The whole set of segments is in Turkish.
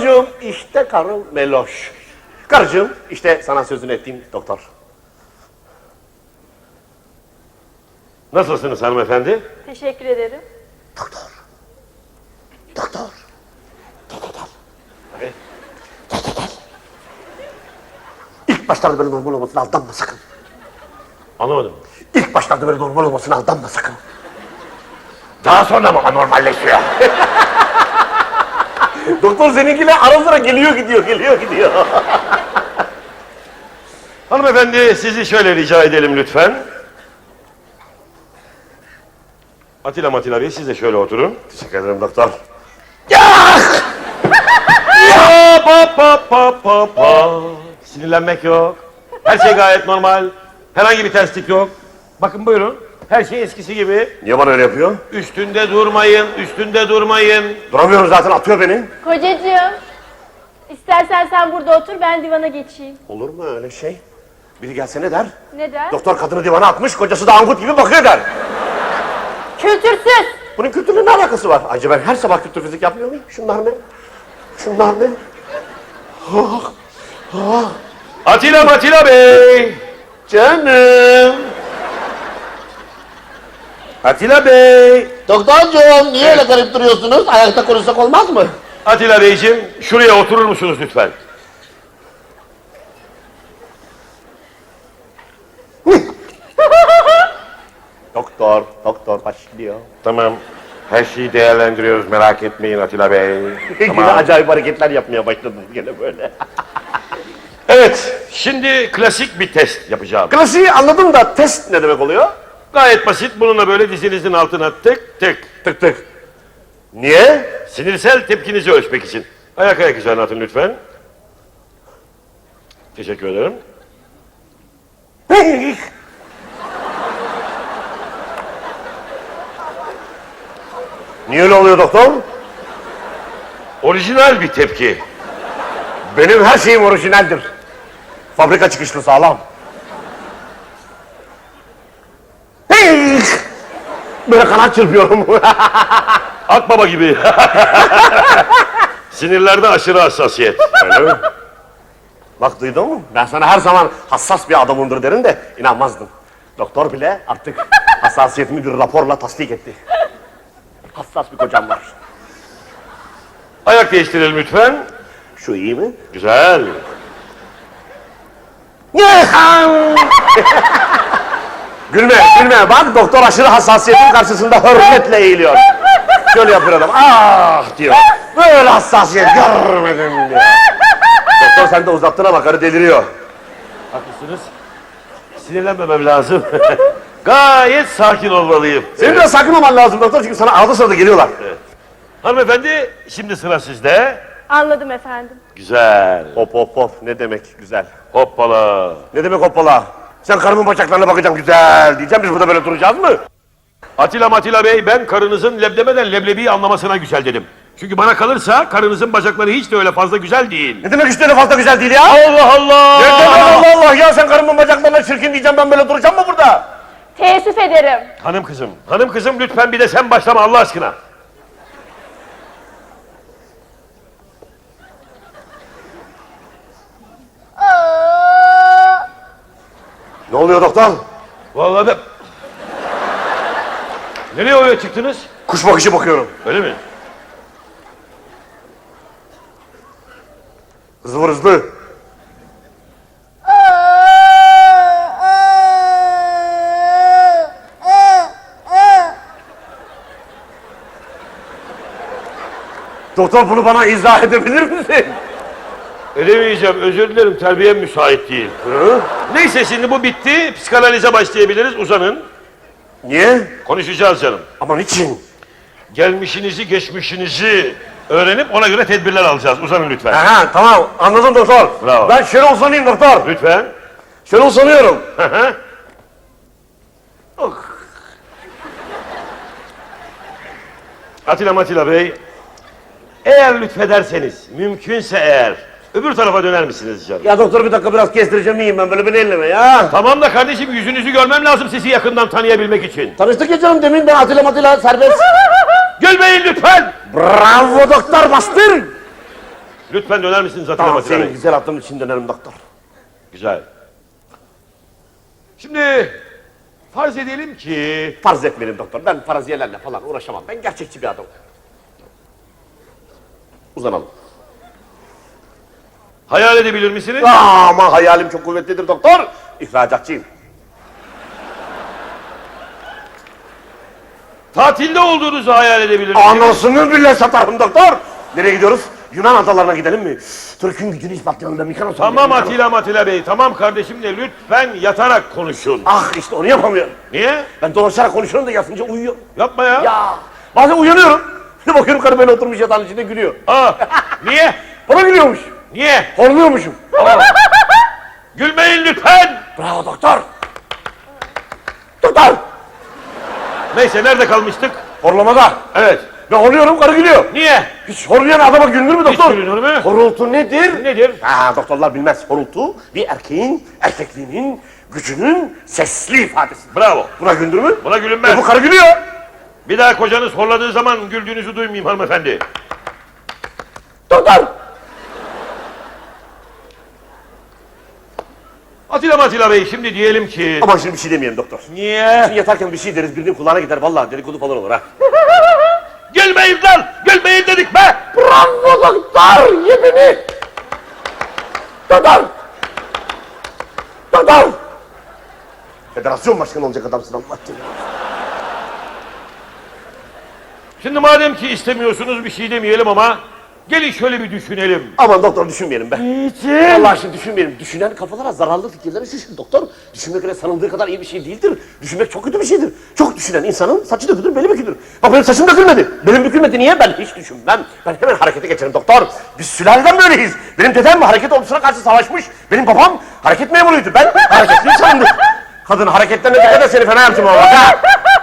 Doktorcuğum işte karım Meloş. Karıcığım işte sana sözünü ettiğim doktor. Nasılsınız hanımefendi? Teşekkür ederim. Doktor. Doktor. Gel gel gel. Gel gel gel. İlk başlarda böyle normal olmasına aldanma sakın. Anlamadım. İlk başlarda böyle normal olmasına aldanma sakın. Daha sonra mı anormalleşiyor? Doktor seninkiyle ara sıra geliyor gidiyor, geliyor gidiyor. Hanımefendi sizi şöyle rica edelim lütfen. Atilla Matilla Bey siz de şöyle oturun. Teşekkür ederim doktor. Pa pa pa pa pa pa. Sinirlenmek yok. Her şey gayet normal. Herhangi bir terslik yok. Bakın buyurun. Her şey eskisi gibi. Niye bana öyle yapıyor? Üstünde durmayın, üstünde durmayın. Duramıyorum zaten atıyor beni. Kocacığım. istersen sen burada otur ben divana geçeyim. Olur mu öyle şey? Biri gelse ne der? Neden? Doktor kadını divana atmış, kocası da angut gibi bakıyor der. Kültürsüz. Bunun kültürle ne alakası var? Acaba ben her sabah kültür fizik yapmıyor muyum? Şunlar ne? Şunlar ne? Atilla Matilla Bey. Canım. Atilla Bey. Doktorcuğum niye öyle garip duruyorsunuz? Ayakta konuşsak olmaz mı? Atilla Beyciğim şuraya oturur musunuz lütfen? Doktor, doktor başlıyor. Tamam. Her şeyi değerlendiriyoruz merak etmeyin Atilla Bey. Yine tamam. acayip hareketler yapmaya başladınız gene böyle. Evet, şimdi klasik bir test yapacağım. Klasiği anladım da test ne demek oluyor? Gayet basit. Bununla böyle dizinizin altına tık tık. Tık tık. Niye? Sinirsel tepkinizi ölçmek için. Ayak ayak üzerine atın lütfen. Teşekkür ederim. Niye öyle oluyor doktor? Orijinal bir tepki. Benim her şeyim orijinaldir. Fabrika çıkışlı sağlam. Böyle kanat çırpıyorum. Akbaba gibi. Sinirlerde aşırı hassasiyet. Öyle mi? Bak duydun mu? Ben sana her zaman hassas bir adamımdır derim de inanmazdın. Doktor bile artık hassasiyetimi bir raporla tasdik etti. Hassas bir kocam var. Ayak değiştirelim lütfen. Şu iyi mi? Güzel. gülme, gülme. Bak doktor aşırı hassasiyetin karşısında hürmetle eğiliyor. Şöyle yapıyor adam. Ah diyor. Böyle hassasiyet görmedim diyor. Doktor sen de uzattın ama karı deliriyor. Haklısınız. Sinirlenmemem lazım. Gayet sakin olmalıyım. Senin de sakın olman lazım doktor çünkü sana arada sırada geliyorlar. Hanımefendi şimdi sıra sizde. Anladım efendim. Güzel. Hop hop hop ne demek güzel. Hoppala. Ne demek hoppala? Sen karımın bacaklarına bakacaksın güzel diyeceğim biz burada böyle duracağız mı? Atilla Matilla Bey ben karınızın leblemeden leblebiyi anlamasına güzel dedim. Çünkü bana kalırsa karınızın bacakları hiç de öyle fazla güzel değil. Ne demek üç tane fazla güzel değil ya? Allah Allah! Ne demek Allah Allah ya sen karımın bacaklarına çirkin diyeceğim ben böyle duracağım mı burada? Teessüf ederim. Hanım kızım, hanım kızım lütfen bir de sen başlama Allah aşkına. Ne oluyor doktor? Vallahi ben... Nereye oraya çıktınız? Kuş bakışı bakıyorum. Öyle mi? Hızlı vur hızlı. Doktor bunu bana izah edebilir misin? Edemeyeceğim, özür dilerim terbiyem müsait değil. Hı? Neyse şimdi bu bitti, psikanalize başlayabiliriz, uzanın. Niye? Konuşacağız canım. Ama niçin? Gelmişinizi, geçmişinizi öğrenip ona göre tedbirler alacağız. Uzanın lütfen. Aha tamam anladım doktor. Bravo. Ben şöyle uzanayım doktor. Lütfen. Şöyle uzanıyorum. Hı hı. Atilla Matilla Bey, eğer lütfederseniz, mümkünse eğer, öbür tarafa döner misiniz canım? Ya doktor bir dakika biraz kestireceğim iyiyim ben böyle beni elleme ya. Tamam da kardeşim yüzünüzü görmem lazım sizi yakından tanıyabilmek için. Tanıştık ya canım demin ben Atilla Matilla serbest. Gülmeyin lütfen. Bravo doktor bastır. Lütfen döner misiniz Atilla Tamam Atilla Bey? senin güzel aklın için dönerim doktor. Güzel. Şimdi farz edelim ki Farz etmeyelim doktor. Ben faraziyelerle falan uğraşamam. Ben gerçekçi bir adamım. Uzanalım. Hayal edebilir misiniz? Aa, ama hayalim çok kuvvetlidir doktor. İhracatçıyım. Tatilde olduğunuzu hayal edebilir misiniz? Anasını bile satarım doktor. Nereye gidiyoruz? Yunan adalarına gidelim mi? Türk'ün gücünü ispatlayalım da Mikanos'a Tamam gidelim. Atilla Atilla Bey, tamam kardeşim de lütfen yatarak konuşun. Ah işte onu yapamıyorum. Niye? Ben dolaşarak konuşuyorum da yatınca uyuyorum. Yapma ya. Ya bazen uyanıyorum. Bir bakıyorum karı böyle oturmuş yatağın içinde gülüyor. Aa, niye? Bana gülüyormuş. Niye? Horluyormuşum. Gülmeyin lütfen. Bravo doktor. Doktor. Neyse nerede kalmıştık? Horlamada. Evet. Ben horluyorum karı gülüyor. Niye? Hiç horlayan adama gülünür mü doktor? gülünür mü? Horultu nedir? Nedir? Ha, doktorlar bilmez. Horultu bir erkeğin, erkekliğinin, gücünün sesli ifadesi. Bravo. Buna güldür mü? Buna E, gülünmez. bu karı gülüyor. Bir daha kocanız horladığı zaman güldüğünüzü duymayayım hanımefendi. Doktor. Atilla Atilla Bey şimdi diyelim ki... Aman şimdi bir şey demeyelim doktor. Niye? Şimdi yatarken bir şey deriz birinin kulağına gider. Vallahi dedikodu falan olur ha. Gülmeyin lan! Gülmeyin dedik be! Bravo doktor. Yemini. Doktor. Doktor. Federasyon başkanı olacak adamsın Allah aşkına. Şimdi madem ki istemiyorsunuz bir şey demeyelim ama... Gelin şöyle bir düşünelim. Aman doktor düşünmeyelim be. Niçin? Allah aşkına düşünmeyelim. Düşünen kafalara zararlı fikirleri şişir doktor. Düşünmek öyle sanıldığı kadar iyi bir şey değildir. Düşünmek çok kötü bir şeydir. Çok düşünen insanın saçı dökülür, beli bükülür. Bak benim saçım dökülmedi. Benim bükülmedi niye? Ben hiç düşünmem. Ben hemen harekete geçerim doktor. Biz sülaleden böyleyiz. Benim dedem hareket ordusuna karşı savaşmış. Benim babam hareket memuruydu. Ben hareketli insanımdır. Kadın hareketlerine dikkat et seni fena yaptım ama bak ha.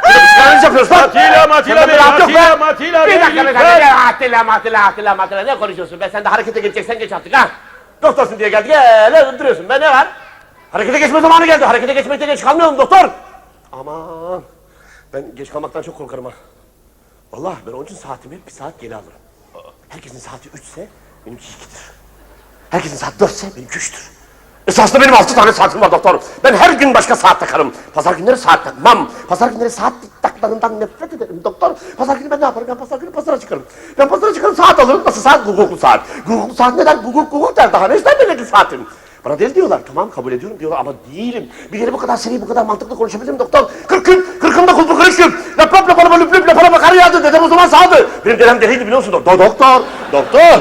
Psikanaliz yapıyoruz lan. Atilla Atilla Sende Bey, bir. Atilla Atilla Bir Bey dakika bir dakika. lütfen. Ya, Atilla matilla atilla matilla ne konuşuyorsun be? Sen de harekete geçeceksen geç artık ha. Doktorsun diye geldik. Gel duruyorsun be ne var? Harekete geçme zamanı geldi. Harekete geçmekte geç kalmayalım doktor. Aman. Ben geç kalmaktan çok korkarım ha. Vallahi ben onun için saatimi hep bir saat geri alırım. Herkesin saati üçse benimki ikidir. Herkesin saati dörtse benimki üçtür. Esasında benim altı tane saatim var doktor. Ben her gün başka saat takarım. Pazar günleri saat takmam. Pazar günleri saat taklarından nefret ederim doktor. Pazar günü ben ne yaparım? Ben pazar günü pazara çıkarım. Ben pazara çıkarım saat alırım. Nasıl saat? Guguklu saat. Guguklu saat ne der? Guguk guguk der. Daha ne ister benimki saatim? Bana deli diyorlar. Tamam kabul ediyorum diyorlar ama değilim. Bir yere bu kadar seri, bu kadar mantıklı konuşabilirim doktor. Kırkım, kırkımda kulpu kırışım. Lap lap lapalama lüp lüp lapalama kar yağdı. Dedem o zaman sağdı. Benim dedem deliydi biliyor musun doktor? Doktor, doktor.